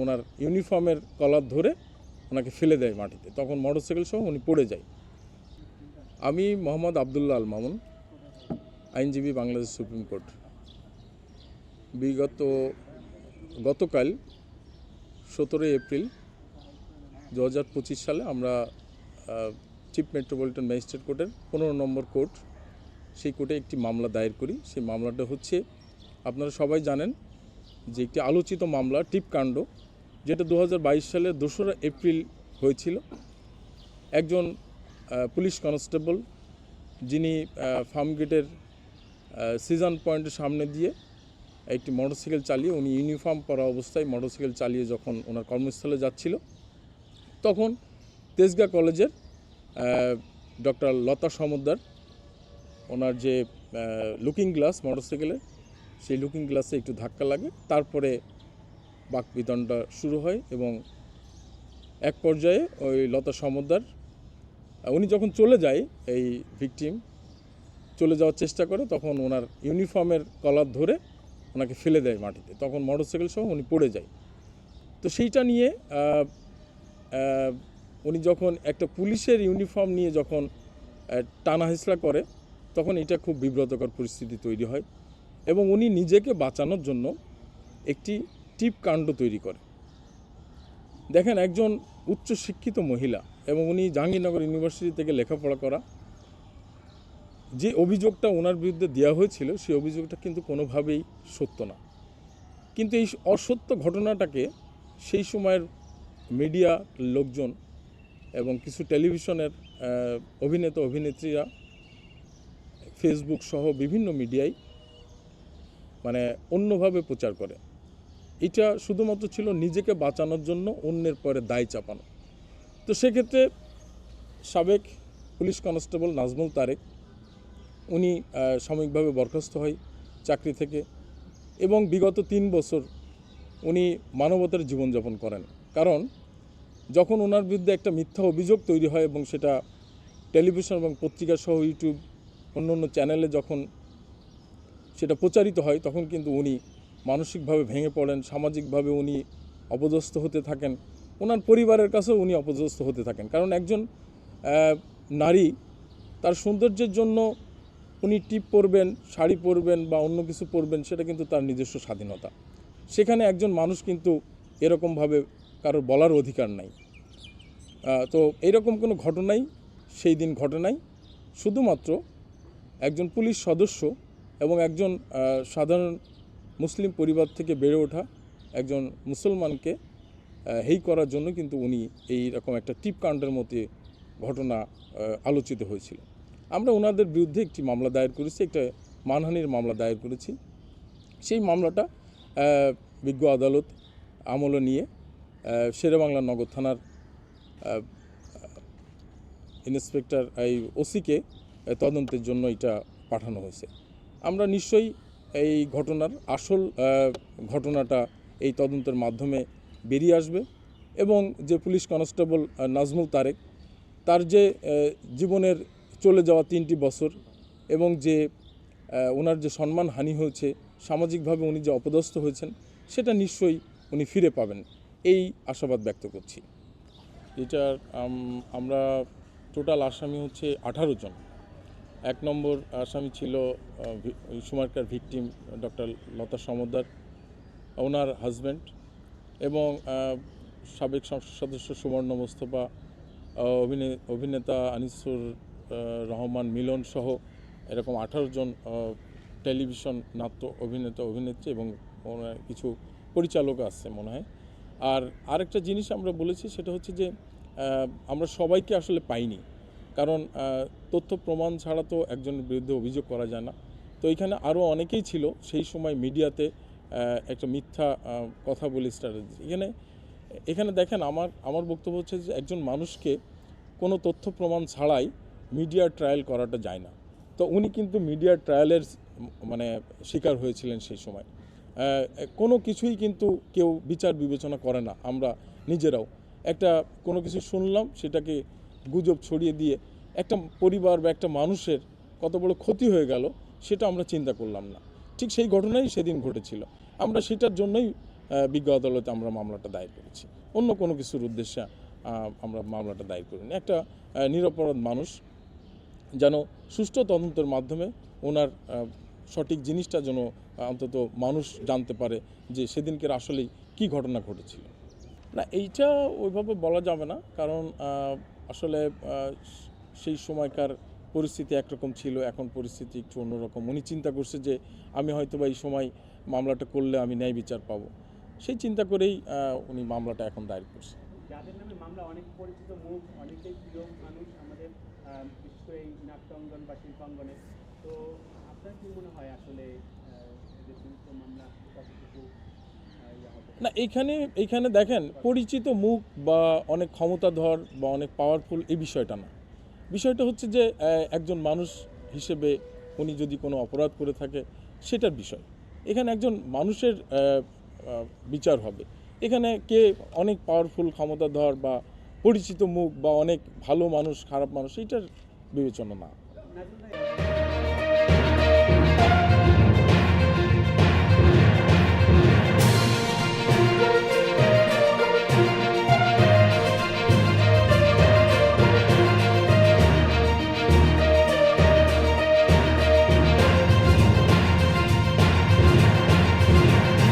ওনার ইউনিফর্মের কলার ধরে ওনাকে ফেলে দেয় মাটিতে। তখন মোটরসাইকেল সহ উনি পড়ে যায়। আমি মোহাম্মদ আবদুল্লাহ আল মামুন, আইনজীবী বাংলাদেশ সুপ্রিম কোর্ট। বিগত গতকাল সতেরোই এপ্রিল দু হাজার পঁচিশ সালে আমরা চিফ মেট্রোপলিটন ম্যাজিস্ট্রেট কোর্টের পনেরো নম্বর কোর্ট, সেই কোর্টে একটি মামলা দায়ের করি। সেই মামলাটা হচ্ছে, আপনারা সবাই জানেন যে একটি আলোচিত মামলা, টিপকাণ্ড, যেটা দু সালের দোসরা এপ্রিল হয়েছিল। একজন পুলিশ কনস্টেবল যিনি ফার্মগেটের সিজন পয়েন্টের সামনে দিয়ে একটি মোটরসাইকেল চালিয়ে, উনি ইউনিফর্ম পরা অবস্থায় মোটরসাইকেল চালিয়ে যখন ওনার কর্মস্থলে যাচ্ছিল, তখন তেজগা কলেজের ডক্টর লতা সমদ্দার, ওনার যে লুকিং গ্লাস মোটরসাইকেলের সেই লুকিং গ্লাসে একটু ধাক্কা লাগে, তারপরে বাকবিতণ্ডা শুরু হয় এবং এক পর্যায়ে ওই লতা সমদ্দার, উনি যখন চলে যায় এই ভিকটিম চলে যাওয়ার চেষ্টা করে, তখন ওনার ইউনিফর্মের কলার ধরে ওনাকে ফেলে দেয় মাটিতে। তখন মোটরসাইকেল সহ উনি পড়ে যায়। তো সেইটা নিয়ে উনি যখন একটা পুলিশের ইউনিফর্ম নিয়ে যখন টানা হেঁচড়া করে, তখন এটা খুব বিব্রতকর পরিস্থিতি তৈরি হয়। এবং উনি নিজেকে বাঁচানোর জন্য একটি টিপ কাণ্ড তৈরি করে। দেখেন, একজন উচ্চ শিক্ষিত মহিলা এবং উনি জাহাঙ্গীরনগর ইউনিভার্সিটি থেকে লেখাপড়া করা, যে অভিযোগটা ওনার বিরুদ্ধে দেওয়া হয়েছিল, সেই অভিযোগটা কিন্তু কোনোভাবেই সত্য না। কিন্তু এই অসত্য ঘটনাটাকে সেই সময়ের মিডিয়া লোকজন এবং কিছু টেলিভিশনের অভিনেতা, অভিনেত্রীরা ফেসবুক সহ বিভিন্ন মিডিয়ায় মানে অন্যভাবে প্রচার করে। এটা শুধুমাত্র ছিল নিজেকে বাঁচানোর জন্য, অন্যের পরে দায় চাপানো। তো সেক্ষেত্রে সাবেক পুলিশ কনস্টেবল নাজমুল তারেক, উনি সাময়িকভাবে বরখাস্ত হয় চাকরি থেকে এবং বিগত তিন বছর উনি মানবতার জীবনযাপন করেন। কারণ যখন ওনার বিরুদ্ধে একটা মিথ্যা অভিযোগ তৈরি হয় এবং সেটা টেলিভিশন এবং পত্রিকা সহ ইউটিউব অন্য অন্য চ্যানেলে যখন সেটা প্রচারিত হয়, তখন কিন্তু উনি মানসিকভাবে ভেঙে পড়েন, সামাজিকভাবে উনি অপদস্থ হতে থাকেন। ওনার পরিবারের কাছেও উনি অপদস্থ হতে থাকেন। কারণ একজন নারী, তার সৌন্দর্যের জন্য উনি টিপ পরবেন, শাড়ি পরবেন বা অন্য কিছু পরবেন, সেটা কিন্তু তার নিজস্ব স্বাধীনতা। সেখানে একজন মানুষ কিন্তু এরকমভাবে কারোর বলার অধিকার নাই। তো এইরকম কোনো ঘটনাই, সেই দিন ঘটে নাই শুধুমাত্র একজন পুলিশ সদস্য এবং একজন সাধারণ মুসলিম পরিবার থেকে বেড়ে ওঠা একজন মুসলমানকে হেই করার জন্য কিন্তু উনি এই রকম একটা টিপকাণ্ডের মতে ঘটনা আলোচিত হয়েছিল। আমরা ওনাদের বিরুদ্ধে একটি মামলা দায়ের করেছি, একটা মানহানির মামলা দায়ের করেছি। সেই মামলাটা বিজ্ঞ আদালত আমলে নিয়ে শেরেবাংলা নগর থানার ইন্সপেক্টর, এই ওসিকে তদন্তের জন্য এটা পাঠানো হয়েছে। আমরা নিশ্চয়ই এই ঘটনার আসল ঘটনাটা এই তদন্তের মাধ্যমে বেরিয়ে আসবে এবং যে পুলিশ কনস্টেবল নাজমুল তারেক, তার যে জীবনের চলে যাওয়া তিনটি বছর এবং যে ওনার যে সম্মান হানি হয়েছে, সামাজিকভাবে উনি যে অপদস্থ হয়েছেন, সেটা নিশ্চয়ই উনি ফিরে পাবেন। এই আশাবাদ ব্যক্ত করছি। এটার আমরা টোটাল আসামি হচ্ছে আঠারো জন। এক নম্বর আসামি ছিল ভি- ভিকটিম ডক্টর লতা সমদ্দার, ওনার হাজব্যান্ড এবং সাবেক সংসদ সদস্য সুবর্ণ মোস্তফা অভিনে- অভিনেতা আনিসুর রহমান মিলন সহ এরকম আঠারো জন টেলিভিশন নাট্য অভিনেতা, অভিনেত্রী এবং কিছু পরিচালক আছে মনে হয়। আর আরেকটা জিনিস আমরা বলেছি সেটা হচ্ছে যে আমরা সবাইকে আসলে পাইনি। কারণ তথ্য প্রমাণ ছাড়া তো একজনের বিরুদ্ধে অভিযোগ করা যায় না। তো এখানে আরও অনেকেই ছিল, সেই সময় মিডিয়াতে একটা মিথ্যা কথা বলে স্ট্র্যাটেজি এখানে এখানে দেখেন আমার আমার বক্তব্য হচ্ছে যে একজন মানুষকে কোনো তথ্য প্রমাণ ছাড়াই মিডিয়ার ট্রায়াল করাটা যায় না। তো উনি কিন্তু মিডিয়ার ট্রায়ালের মানে শিকার হয়েছিলেন সেই সময়। কোনো কিছুই কিন্তু কেউ বিচার বিবেচনা করে না, আমরা নিজেরাও। একটা কোনো কিছু শুনলাম, সেটাকে গুজব ছড়িয়ে দিয়ে একটা পরিবার বা একটা মানুষের কত বড় ক্ষতি হয়ে গেল, সেটা আমরা চিন্তা করলাম না। ঠিক সেই ঘটনাই সেদিন ঘটেছিল। আমরা সেটার জন্যই বিজ্ঞ আদালতে আমরা মামলাটা দায়ের করেছি। অন্য কোনো কিছুর উদ্দেশ্যে আমরা মামলাটা দায়ের করিনি। একটা নিরপরাধ মানুষ যেন সুষ্ঠু তদন্তের মাধ্যমে ওনার সঠিক জিনিসটা যেন অন্তত মানুষ জানতে পারে যে সেদিনকের আসলেই কি ঘটনা ঘটেছিল। না, এইটা ওইভাবে বলা যাবে না। কারণ আসলে সেই সময়কার পরিস্থিতি একরকম ছিল, এখন পরিস্থিতি একটু অন্যরকম। উনি চিন্তা করছে যে, আমি হয়তো বা এই সময় মামলাটা করলে আমি ন্যায় বিচার পাবো। সেই চিন্তা করেই উনি মামলাটা এখন দায়ের করছে। তো আপনার কি মনে হয় আসলে মামলা, কতটুকু না এইখানে এইখানে দেখেন, পরিচিত মুখ বা অনেক ক্ষমতাধর বা অনেক পাওয়ারফুল এই বিষয়টা না। বিষয়টা হচ্ছে যে একজন মানুষ হিসেবে উনি যদি কোনো অপরাধ করে থাকে, সেটার বিষয়। এখানে একজন মানুষের বিচার হবে। এখানে কে অনেক পাওয়ারফুল ক্ষমতাধর বা পরিচিত মুখ বা অনেক ভালো মানুষ, খারাপ মানুষ এইটার বিবেচনা না।